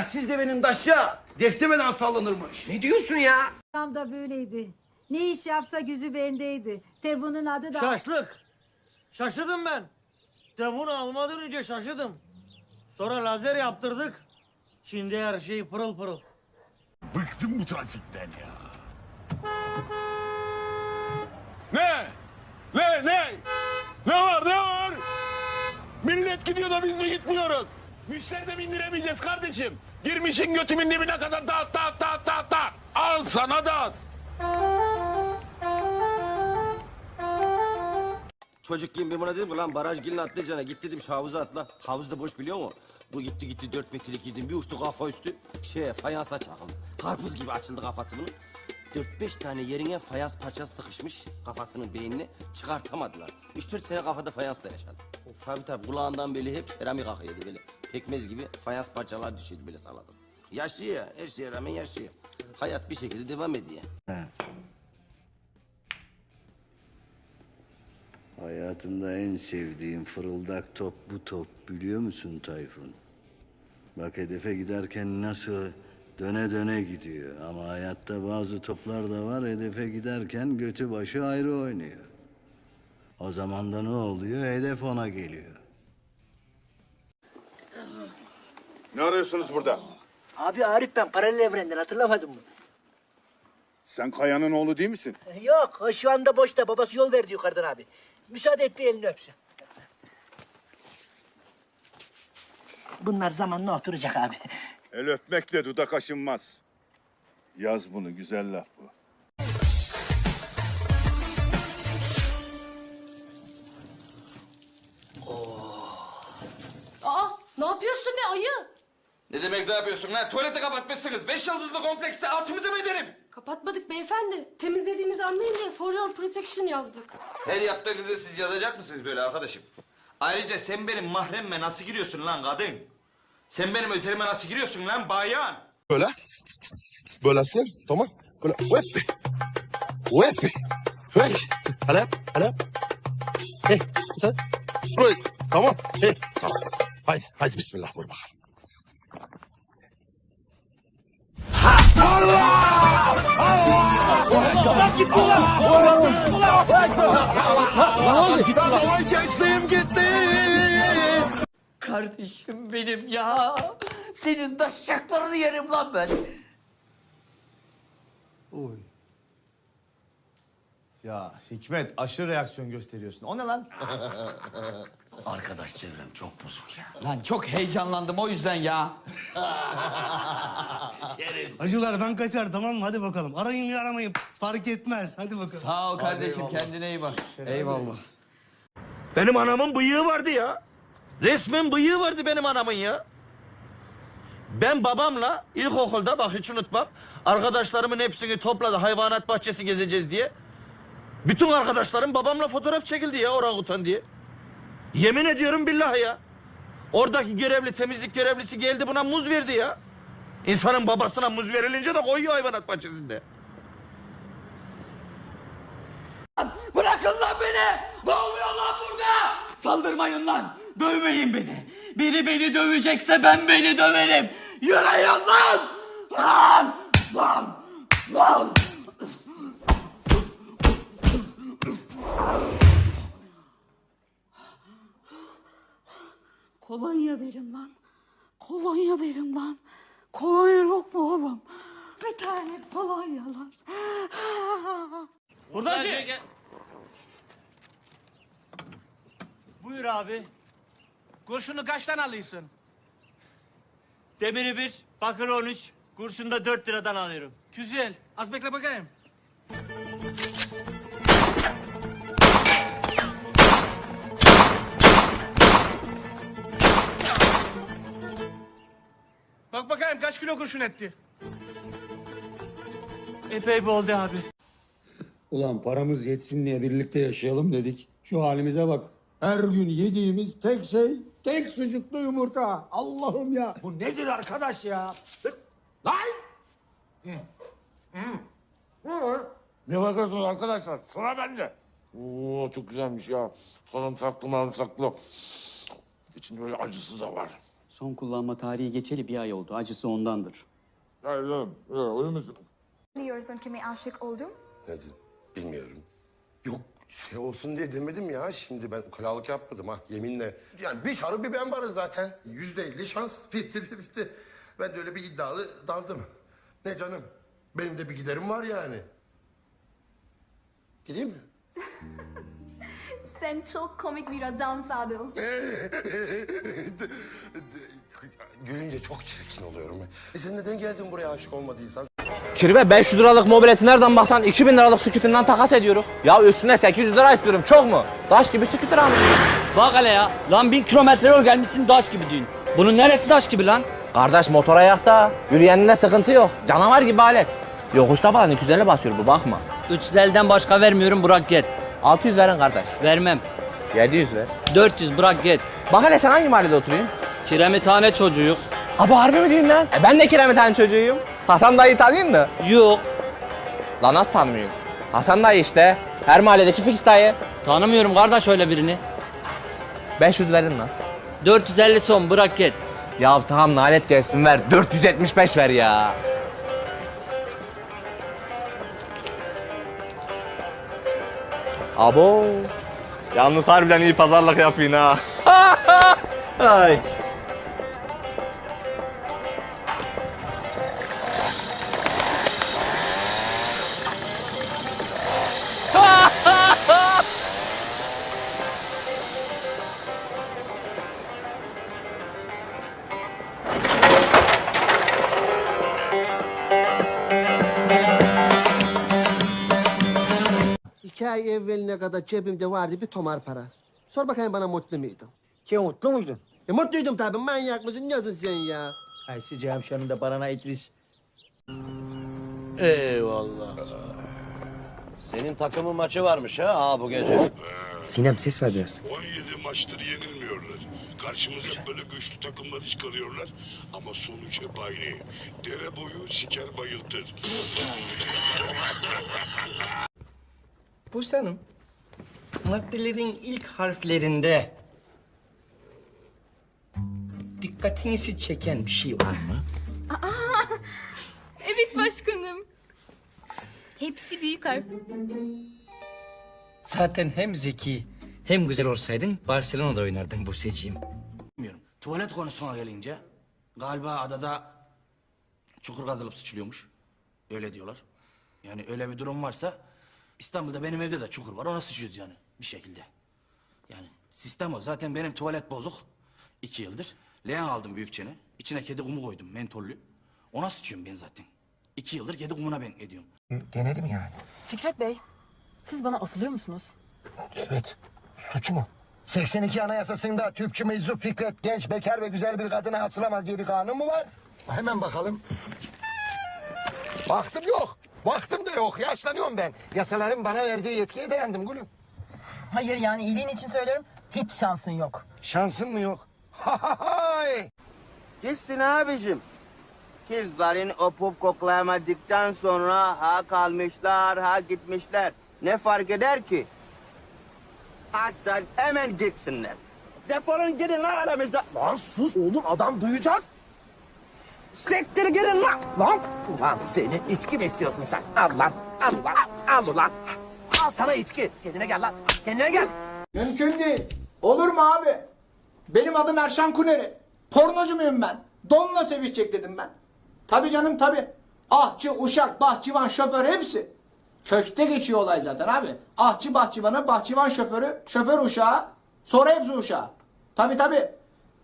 Siz de benim daşya deftemeden sallanırmış. Ne diyorsun ya? Tam da böyleydi. Ne iş yapsa yüzü bendeydi. Tebu'nun adı da... Şaşlık. Şaşırdım ben. Telefonu almadan önce şaşırdım. Sonra lazer yaptırdık. Şimdi her şey pırıl pırıl. Bıktım bu trafikten ya. Ne? Ne ne? Ne var ne var? Millet gidiyor da biz de gitmiyoruz. Müşteri de bindiremeyeceğiz kardeşim. Girmişin götümün dibine kadar dağıt dağıt dağıt dağıt dağıt. Al sana dağıt. Çocukken ben buna dedim ki lan baraj gelin atlayacağına git dedim şu havuza atla. Havuz da boş biliyor musun? Bu gitti gitti dört metrelik yedim bir uçtu kafa üstü şeye fayansa çakıldı. Karpuz gibi açıldı kafası bunun. Dört beş tane yerine fayans parçası sıkışmış kafasının beynine çıkartamadılar. Üç dört sene kafada fayansla yaşadı. Tabii tabii kulağından böyle hep seramik akıyordu böyle. Pekmez gibi fayans parçalar düşüyordu böyle salladım. Yaşıyor ya her şeye rağmen yaşıyor. Hayat bir şekilde devam ediyor. Hayatımda en sevdiğim fırıldak top bu top biliyor musun Tayfun? Bak hedefe giderken nasıl döne döne gidiyor. Ama hayatta bazı toplar da var hedefe giderken götü başı ayrı oynuyor. O zaman da ne oluyor? Hedef ona geliyor. Ne arıyorsunuz burada? Abi Arif ben paralel evrenden hatırlamadın mı? Sen Kaya'nın oğlu değil misin? Yok o şu anda boşta babası yol verdi yukarıdan abi. Müsaade et bir elini öpsün. Bunlar zamanla oturacak abi. El öpmekle dudak aşınmaz. Yaz bunu güzel laf bu. Ne demek ne yapıyorsun lan? Tuvaleti kapatmışsınız. Beş yıldızlı komplekste altımızı mı ederim? Kapatmadık beyefendi. Temizlediğimizi anlayın diye for your protection yazdık. Her yaptığınızı siz yazacak mısınız böyle arkadaşım? Ayrıca sen benim mahremme nasıl giriyorsun lan kadın? Sen benim üzerime nasıl giriyorsun lan bayan? Böyle. Böyle sen. Tamam. Böyle. Whip. Whip. Hey. Hala. Hala. Hey. Sen. Buraya. Tamam. Hey. Tamam. Haydi. Haydi bismillah vur bakalım. Gençliğim gitti. Kardeşim benim ya. Senin daşşaklarını yerim lan ben. Ya Hikmet aşırı reaksiyon gösteriyorsun. O ne lan? Arkadaş çevrem çok bozuk ya. Lan çok heyecanlandım o yüzden ya. Acılar ben kaçar tamam mı? Hadi bakalım. Arayın ya aramayın. Fark etmez. Hadi bakalım. Sağ ol kardeşim kendine iyi bak. Eyvallah. Benim anamın bıyığı vardı ya. Resmen bıyığı vardı benim anamın ya. Ben babamla ilkokulda bak hiç unutmam. Arkadaşlarımın hepsini topladı hayvanat bahçesi gezeceğiz diye. Bütün arkadaşlarım babamla fotoğraf çekildi ya orangutan diye. Yemin ediyorum billahi ya. Oradaki görevli temizlik görevlisi geldi buna muz verdi ya. İnsanın babasına muz verilince de koyuyor hayvanat bahçesinde. Bırakın lan beni. Ne lan burada? Saldırmayın lan. Dövmeyin beni. Biri beni dövecekse ben beni döverim. Yürüyün lan. Lan. Lan. Lan. Kolonya verin lan. Kolonya verin lan. Kolonya yok mu oğlum? Bir tane kolonya lan. Burada Buyur abi. Kurşunu kaçtan alıyorsun? Demiri bir, bakırı 13, kurşunu da 4 liradan alıyorum. Güzel. Az bekle bakayım. Bak bakayım kaç kilo kurşun etti? Epey boldu abi. Ulan paramız yetsin diye birlikte yaşayalım dedik. Şu halimize bak. Her gün yediğimiz tek şey tek sucuklu yumurta. Allah'ım ya. Bu nedir arkadaş ya? Lan! Ne bakıyorsunuz arkadaşlar? Sıra bende. Oo çok güzelmiş ya. Sarımsaklı marımsaklı. İçinde böyle acısı da var. Son kullanma tarihi geçeli bir ay oldu. Acısı ondandır. Biliyorsun kime aşık oldum? Neden? Bilmiyorum. Yok şey olsun diye demedim ya. Şimdi ben ukalalık yapmadım ha yeminle. Yani bir şarı bir ben varız zaten. Yüzde elli şans. Fifty fifty. Ben de öyle bir iddialı daldım. Ne canım? Benim de bir giderim var yani. Gideyim mi? Sen çok komik bir adam Fadıl. Gülünce çok çirkin oluyorum. E sen neden geldin buraya aşık olmadıysan? Kirve 500 liralık mobileti nereden baksan 2000 liralık skütünden takas ediyoruz. Ya üstüne 800 lira istiyorum çok mu? Taş gibi skütür abi. Bak hele ya. Lan bin kilometre yol gelmişsin daş gibi düğün. Bunun neresi daş gibi lan? Kardeş motor ayakta. Yürüyeninde sıkıntı yok. Canavar gibi alet. Yokuşta falan 250 basıyor bu bakma. 350'den başka vermiyorum bırak git. 600 verin kardeş. Vermem. 700 ver. 400 bırak git. Bak hele sen hangi mahallede oturuyorsun? Kiremitane çocuğu. Abi harbi mi diyorsun lan? E ben de kiremiten çocuğuyum. Hasan dayı tanıyorsun da. Yok. Lan nasıl tanımıyorsun? Hasan dayı işte. Her mahalledeki fix dayı. Tanımıyorum kardeş öyle birini. 500 verin lan. 450 son bırak git. Ya tamam nalet gelsin ver. 475 ver ya. Abo. Yalnız harbiden iyi pazarlık yapıyorsun ha. Ay. İki ay evveline kadar cebimde vardı bir tomar para. Sor bakayım bana mutlu muydum? Ki mutlu muydun? E, mutluydum tabii manyak mısın nesin sen ya? Ay sıcağım şanında barana İdris. Eyvallah. Senin takımın maçı varmış ha aa bu gece. Sinem ses ver biraz. 17 maçtır yenilmiyorlar. Karşımıza böyle güçlü takımlar çıkarıyorlar. Ama sonuç hep aynı. Dere boyu siker bayıltır. Buse Hanım, maddelerin ilk harflerinde dikkatinizi çeken bir şey var mı? Evet başkanım. Hepsi büyük harf. Zaten hem zeki hem güzel olsaydın Barcelona'da oynardın Buse'ciğim. Bilmiyorum. Tuvalet konusuna gelince galiba adada çukur kazılıp sıçılıyormuş. Öyle diyorlar. Yani öyle bir durum varsa İstanbul'da benim evde de çukur var. Ona sıçıyoruz yani bir şekilde. Yani sistem o. Zaten benim tuvalet bozuk. iki yıldır. Leğen aldım büyükçene. İçine kedi kumu koydum mentollü. Ona sıçıyorum ben zaten. İki yıldır kedi kumuna ben ediyorum. Denedim yani. Fikret Bey, siz bana asılıyor musunuz? Evet. Suç mu? 82 Anayasası'nda Türkçü meczup Fikret genç, bekar ve güzel bir kadına asılamaz diye bir kanun mu var? Hemen bakalım. Baktım yok. Baktım da yok. Yaşlanıyorum ben. Yasaların bana verdiği yetkiye dayandım gülüm. Hayır yani iyiliğin için söylüyorum. Hiç şansın yok. Şansım mı yok? Hay! Gitsin abicim. Kızların öpüp koklayamadıktan sonra ha kalmışlar ha gitmişler. Ne fark eder ki? Hatta hemen gitsinler. Defolun gidin lan aramızda. Lan sus oğlum adam duyacağız. Siktir gidin lan. Lan, lan seni içki mi istiyorsun sen? Al lan, al lan, al ulan. Al sana içki. Kendine gel lan, kendine gel. Mümkün değil. Olur mu abi? Benim adım Erşan Kuneri. Pornocu muyum ben? Donla sevişecek dedim ben. Tabii canım tabii. Ahçı, uşak, bahçıvan, şoför hepsi. Köşkte geçiyor olay zaten abi. Ahçı bahçıvanı, bahçıvan şoförü, şoför uşağı, sonra hepsi uşağı. Tabii tabii.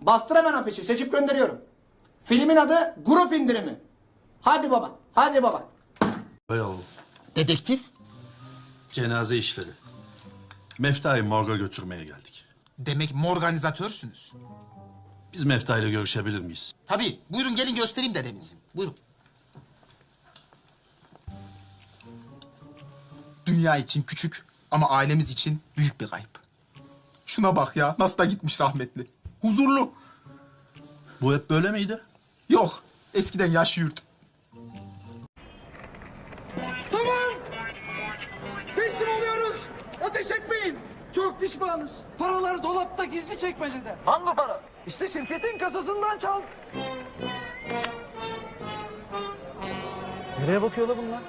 Bastır hemen afişi, seçip gönderiyorum. Filmin adı Grup İndirimi. Hadi baba, hadi baba. Dedektif? Cenaze işleri. Mefta'yı morga götürmeye geldik. Demek morganizatörsünüz. Biz Mefta ile görüşebilir miyiz? Tabii. Buyurun gelin göstereyim dedenizi. Buyurun. Dünya için küçük ama ailemiz için büyük bir kayıp. Şuna bak ya nasıl da gitmiş rahmetli. Huzurlu. Bu hep böyle miydi? Yok eskiden yaşıyordu. Tamam. Teslim oluyoruz. Ateş etmeyin. Çok pişmanız. Paralar dolapta gizli çekmecede. Hangi para? İşte şirketin kasasından çal. Nereye bakıyor la bunlar?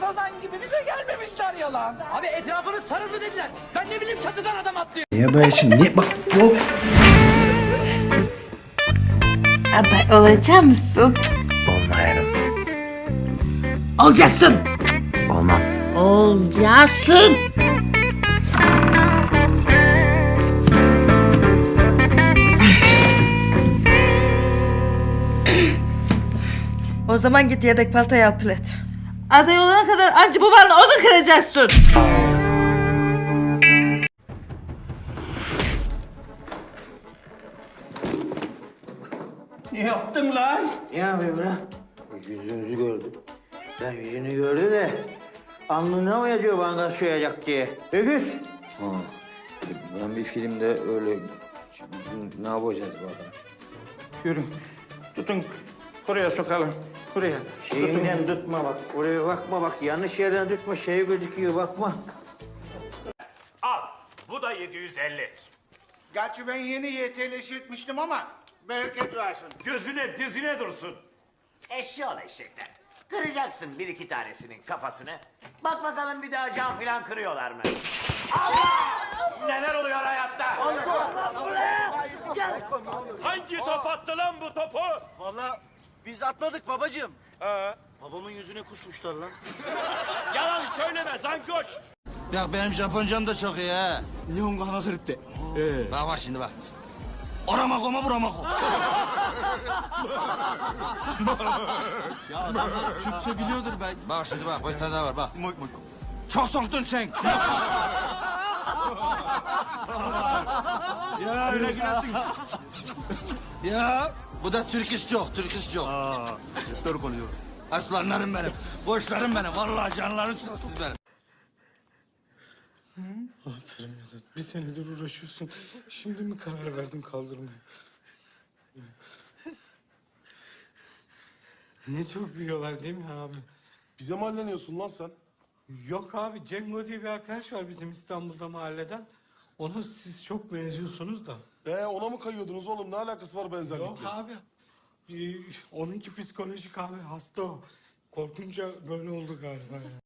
Sazan gibi. Bize gelmemişler yalan. Abi etrafını sarıldı dediler. Ben ne bileyim çatıdan adam atlıyor. Ya ben şimdi bak bu Aday olacak mısın? olmayarım. Olacaksın. Olmam. Olacaksın. O zaman git yedek paltayı al Pilet. Aday olana kadar anca babanla onu kıracaksın. Ne yaptın lan? Ne yapayım lan? Yüzünüzü gördüm. Ben yüzünü gördü de alnına mı yazıyor bana soyacak diye. Öküz. Ha. Ben bir filmde öyle ne yapacağız bu adam? Yürü. Tutun. Buraya sokalım. Buraya. Şeyinden tutma bak. Oraya bakma bak. Yanlış yerden tutma. Şey gözüküyor bakma. Al. Bu da 750. Gerçi ben yeni YTL'şitmiştim ama bereket versin. Gözüne dizine dursun. Eşşoğlu eşekler. Kıracaksın bir iki tanesinin kafasını. Bak bakalım bir daha cam filan kırıyorlar mı? Allah! Neler oluyor hayatta? Hangi top attı lan bu topu? Vallahi biz atmadık babacığım. Babamın yüzüne kusmuşlar lan. Yalan söyleme zangoç. Ya benim Japoncam da çok iyi ha. Nihongo hazırıttı. Bak bak şimdi bak. Oramako mu buramako? Ya adamlar Türkçe biliyordur ben. Bak şimdi bak bir tane daha var bak. Çok soktun çenk. ya öyle gülesin. Ya bu da Türk iş çok, Türk iş çok. Türk oluyor. Aslanlarım benim, koçlarım benim. Vallahi canlarımsınız siz benim. Aferin Vedat. Bir senedir uğraşıyorsun. Şimdi mi karar verdin kaldırmaya? Ne çok biliyorlar değil mi abi? Bize mi halleniyorsun lan sen? Yok abi Cengo diye bir arkadaş var bizim İstanbul'da mahalleden. Ona siz çok benziyorsunuz da. Ee ona mı kayıyordunuz oğlum? Ne alakası var benzerlikle? Yok abi. Ee, onunki psikolojik abi hasta o. Korkunca böyle oldu galiba ya.